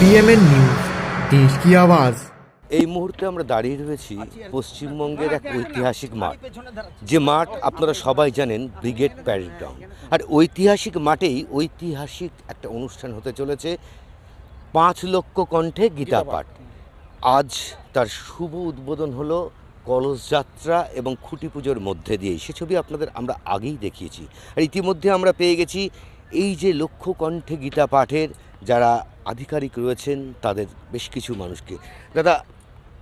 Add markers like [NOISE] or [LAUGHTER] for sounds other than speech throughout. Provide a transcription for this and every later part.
PMN news দেশ কি আওয়াজ? এই মুহূর্তে আমরা দাঁড়িয়ে রয়েছি পশ্চিমবঙ্গের এক ঐতিহাসিক মাঠ। যে মাঠ আপনারা সবাই জানেন ব্রিগেড প্যারেড গ্রাউন্ড আর ঐতিহাসিক মাঠেই ঐতিহাসিক একটা অনুষ্ঠান হতে চলেছে। পাঁচ লক্ষ কণ্ঠে গীতা পাঠ। আজ তার শুভ উদ্বোধন হলো কলস যাত্রা এবং খুঁটি পুজোর মধ্যে দিয়ে সে ছবি আপনাদের আমরা আগেই দেখিয়েছি। আর ইতিমধ্যে আমরা পেয়ে গেছি এই যে লক্ষ্য কণ্ঠে গীতা পাঠের যারা আধিকারিক রয়েছেন, তাদের বেশ কিছু মানুষকে। দাদা,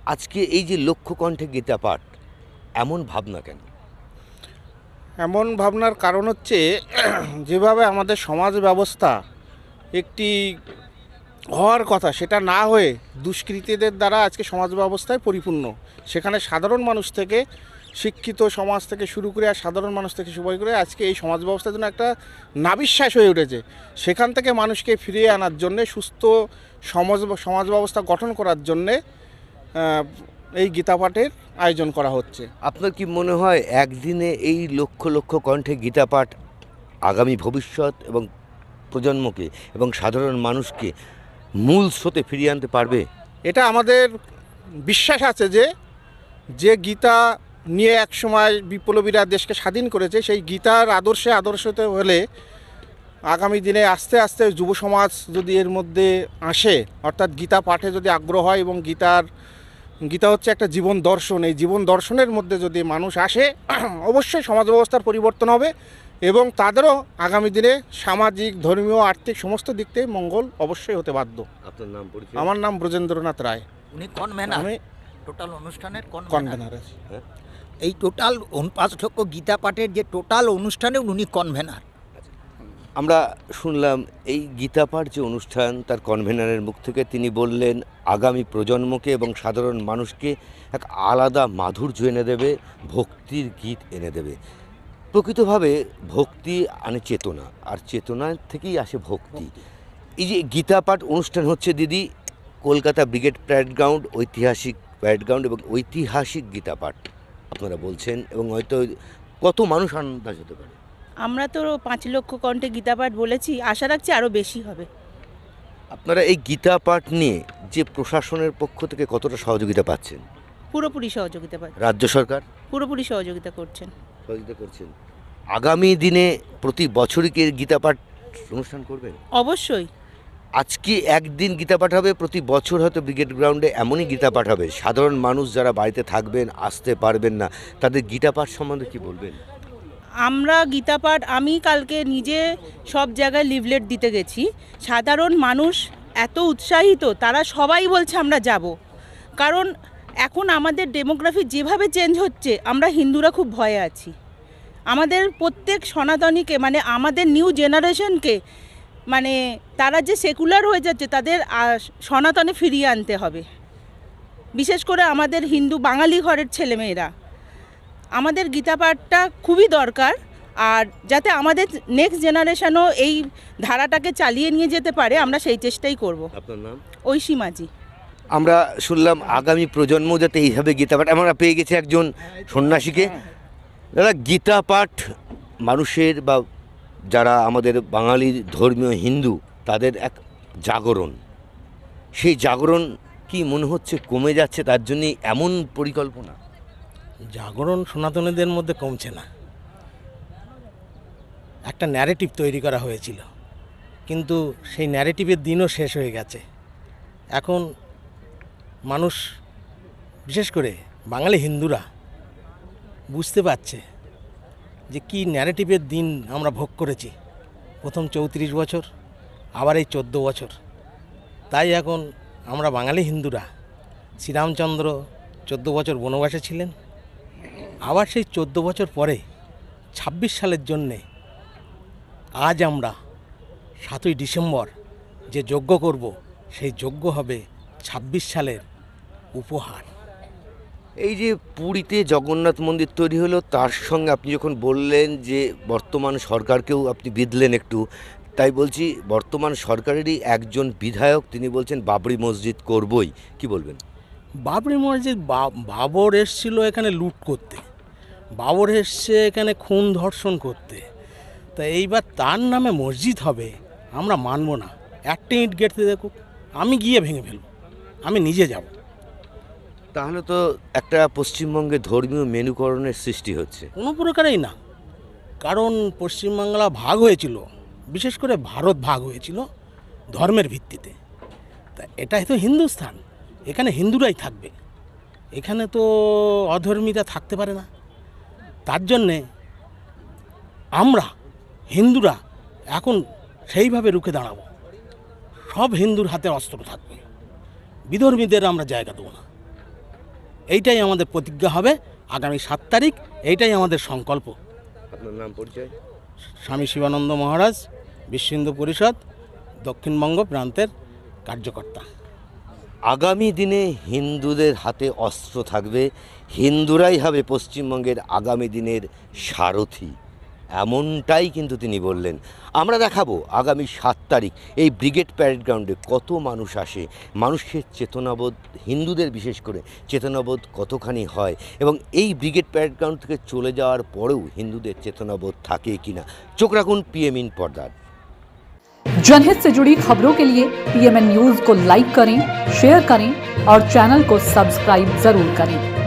আজকে এই যে লক্ষ কণ্ঠে গীতা পাঠ, এমন ভাবনা কেন? এমন ভাবনার কারণ হচ্ছে, যেভাবে আমাদের সমাজ ব্যবস্থা একটি হওয়ার কথা, সেটা না হয়ে দুষ্কৃতীদের দ্বারা আজকে সমাজ ব্যবস্থায় পরিপূর্ণ। সেখানে সাধারণ মানুষ থেকে শিক্ষিত সমাজ থেকে শুরু করে আর সাধারণ মানুষ থেকে শুরু করে আজকে এই সমাজ ব্যবস্থার জন্য একটা নাবিশ্বাস হয়ে উঠেছে। সেখান থেকে মানুষকে ফিরিয়ে আনার জন্যে সুস্থ সমাজ সমাজ ব্যবস্থা গঠন করার জন্যে এই গীতা পাঠের আয়োজন করা হচ্ছে। আপনার কি মনে হয় একদিনে এই লক্ষ লক্ষ কণ্ঠে গীতা পাঠ আগামী ভবিষ্যৎ এবং প্রজন্মকে এবং সাধারণ মানুষকে মূল স্রোতে ফিরিয়ে আনতে পারবে? এটা আমাদের বিশ্বাস আছে যে যে গীতা নিয়ে এক সময় বিপ্লবীরা দেশকে স্বাধীন করেছে সেই গীতার আদর্শে আদর্শতে হলে আগামী দিনে আস্তে আস্তে যুব সমাজ যদি এর মধ্যে আসে অর্থাৎ গীতা পাঠে যদি আগ্রহ হয় এবং গীতার গীতা হচ্ছে একটা জীবন দর্শন এই জীবন দর্শনের মধ্যে যদি মানুষ আসে [CLEARS THROAT] অবশ্যই সমাজ ব্যবস্থার পরিবর্তন হবে এবং তাদেরও আগামী দিনে সামাজিক ধর্মীয় আর্থিক সমস্ত দিক থেকে মঙ্গল অবশ্যই হতে বাধ্য। আপনার নাম আমার নাম ব্রজেন্দ্রনাথ রায়। উনি কনভেনার। আমি টোটাল অনুষ্ঠানের কনভেনার। কনভেনার আছি। এই টোটাল পাঁচ লক্ষ গীতা পাঠের যে টোটাল অনুষ্ঠানে উনি কনভেনার আমরা শুনলাম এই গীতা পাঠ যে অনুষ্ঠান তার কনভেনারের মুখ থেকে তিনি বললেন আগামী প্রজন্মকে এবং সাধারণ মানুষকে এক আলাদা মাধুর্য এনে দেবে ভক্তির গীত এনে দেবে। প্রকৃতভাবে ভক্তি আনে চেতনা আর চেতনা থেকেই আসে ভক্তি। এই যে গীতা পাঠ অনুষ্ঠান হচ্ছে দিদি কলকাতা ব্রিগেড প্যারেড গ্রাউন্ড ঐতিহাসিক প্যারেড গ্রাউন্ড এবং ঐতিহাসিক গীতা পাঠ। আপনারা বলছেন এবং হয়তো কত মানুষ আন্দাজ হতে পারে। আমরা তো পাঁচ লক্ষ কণ্ঠে গীতাপাঠ বলেছি আশা রাখছি আরও বেশি হবে। আপনারা এই গীতা পাঠ নিয়ে যে প্রশাসনের পক্ষ থেকে কতটা সহযোগিতা পাচ্ছেন? পুরোপুরি সহযোগিতা পাই রাজ্য সরকার? পুরোপুরি সহযোগিতা করছেন। সহযোগিতা করছেন। আগামী দিনে প্রতি বছরই কি গীতা পাঠ অনুষ্ঠান করবেন? অবশ্যই। আজকে একদিন গীতা পাঠ হবে, প্রতি বছর হয়তো ব্রিগেড গ্রাউন্ডে এমনই গীতা পাঠ হবে। সাধারণ মানুষ যারা বাড়িতে থাকবেন, আসতে পারবেন না, তাদের গীতা পাঠ সম্বন্ধে কি বলবেন? আমরা গীতাপাঠ আমি কালকে নিজে সব জায়গায় লিভলেট দিতে গেছি। সাধারণ মানুষ এত উৎসাহিত, তারা সবাই বলছে আমরা যাব। কারণ এখন আমাদের ডেমোগ্রাফি যেভাবে চেঞ্জ হচ্ছে, আমরা হিন্দুরা খুব ভয়ে আছি। আমাদের প্রত্যেক সনাতনীকে মানে আমাদের নিউ জেনারেশনকে মানে তারা যে সেকুলার হয়ে যাচ্ছে তাদের সনাতনে ফিরিয়ে আনতে হবে। বিশেষ করে আমাদের হিন্দু বাঙালি ঘরের ছেলেমেয়েরা। আমাদের গীতা পাঠটা খুবই দরকার আর যাতে আমাদের নেক্সট জেনারেশনও এই ধারাটাকে চালিয়ে নিয়ে যেতে পারে আমরা সেই চেষ্টাই করব। আপনার নাম? ঐশী মাঝি আমরা শুনলাম আগামী প্রজন্ম যাতে এইভাবে গীতা পাঠ আমরা পেয়ে গেছি একজন সন্ন্যাসীকে। দাদা গীতা পাঠ মানুষের বা যারা আমাদের বাঙালি ধর্মীয় হিন্দু, তাদের এক জাগরণ। সেই জাগরণ কি মনে হচ্ছে কমে যাচ্ছে তার জন্যই এমন পরিকল্পনা? জাগরণ সনাতনীদের মধ্যে কমছে না। একটা ন্যারেটিভ তৈরি করা হয়েছিল। কিন্তু সেই ন্যারেটিভের দিনও শেষ হয়ে গেছে। এখন মানুষ, বিশেষ করে বাঙালি হিন্দুরা, বুঝতে পারছে যে কি ন্যারেটিভের দিন আমরা ভোগ করেছি। প্রথম চৌত্রিশ বছর, আবার এই চোদ্দ বছর। তাই এখন আমরা বাঙালি হিন্দুরা, শ্রীরামচন্দ্র চোদ্দ বছর বনবাসে ছিলেন। আবার সেই চোদ্দ বছর পরে, ছাব্বিশ সালের জন্যে, আজ আমরা সাতই ডিসেম্বর যে যজ্ঞ করব, সেই যজ্ঞ হবে ছাব্বিশ সালের উপহার। এই যে পুরীতে জগন্নাথ মন্দির তৈরি হলো, তার সঙ্গে আপনি যখন বললেন যে বর্তমান সরকারকেও আপনি বিধলেন একটু, তাই বলছি বর্তমান সরকারেরই একজন বিধায়ক তিনি বলছেন বাবরি মসজিদ করবই। কি বলবেন? বাবরি মসজিদ বাবর এসছিল এখানে লুট করতে। বাবর এসছে এখানে খুন ধর্ষণ করতে। তা এইবার তার নামে মসজিদ হবে, আমরা মানব না। একটা ইট গেটতে দেখুক, আমি গিয়ে ভেঙে ফেলব, আমি নিজে যাব। তাহলে তো একটা পশ্চিমবঙ্গে ধর্মীয় মেনুকরণের সৃষ্টি হচ্ছে। কোনো প্রকারেই না। কারণ পশ্চিমবাংলা ভাগ হয়েছিল, বিশেষ করে ভারত ভাগ হয়েছিল ধর্মের ভিত্তিতে। তা এটাই তো হিন্দুস্থান, এখানে হিন্দুরাই থাকবে। এখানে তো অধর্মীরা থাকতে পারে না। তার জন্যে আমরা হিন্দুরা এখন সেইভাবে রুখে দাঁড়াবো। সব হিন্দুর হাতে অস্ত্র থাকবে। বিধর্মীদের আমরা জায়গা দেবো না। এইটাই আমাদের প্রতিজ্ঞা হবে আগামী সাত তারিখ এইটাই আমাদের সংকল্প। আপনার নাম পরিচয়? স্বামী শিবানন্দ মহারাজ বিশ্ব হিন্দু পরিষদ দক্ষিণবঙ্গ প্রান্তের কার্যকর্তা। আগামী দিনে হিন্দুদের হাতে অস্ত্র থাকবে হিন্দুরাই হবে পশ্চিমবঙ্গের আগামী দিনের সারথি। এমনটাই কিন্তু তিনি বললেন আমরা দেখাবো আগামী সাত তারিখ এই ব্রিগেড প্যারেড গ্রাউন্ডে কত মানুষ আসে মানুষের চেতনাবোধ হিন্দুদের বিশেষ করে চেতনাবোধ কতখানি হয় এবং এই ব্রিগেড প্যারেড গ্রাউন্ড থেকে চলে যাওয়ার পরেও হিন্দুদের চেতনাবোধ থাকে কিনা চোখ রাখুন পিএম ইন পর্দার जनहित से जुड़ी खबरों के लिए पीएमएन न्यूज को लाइक करें शेयर करें और चैनल को सब्सक्राइब जरूर करें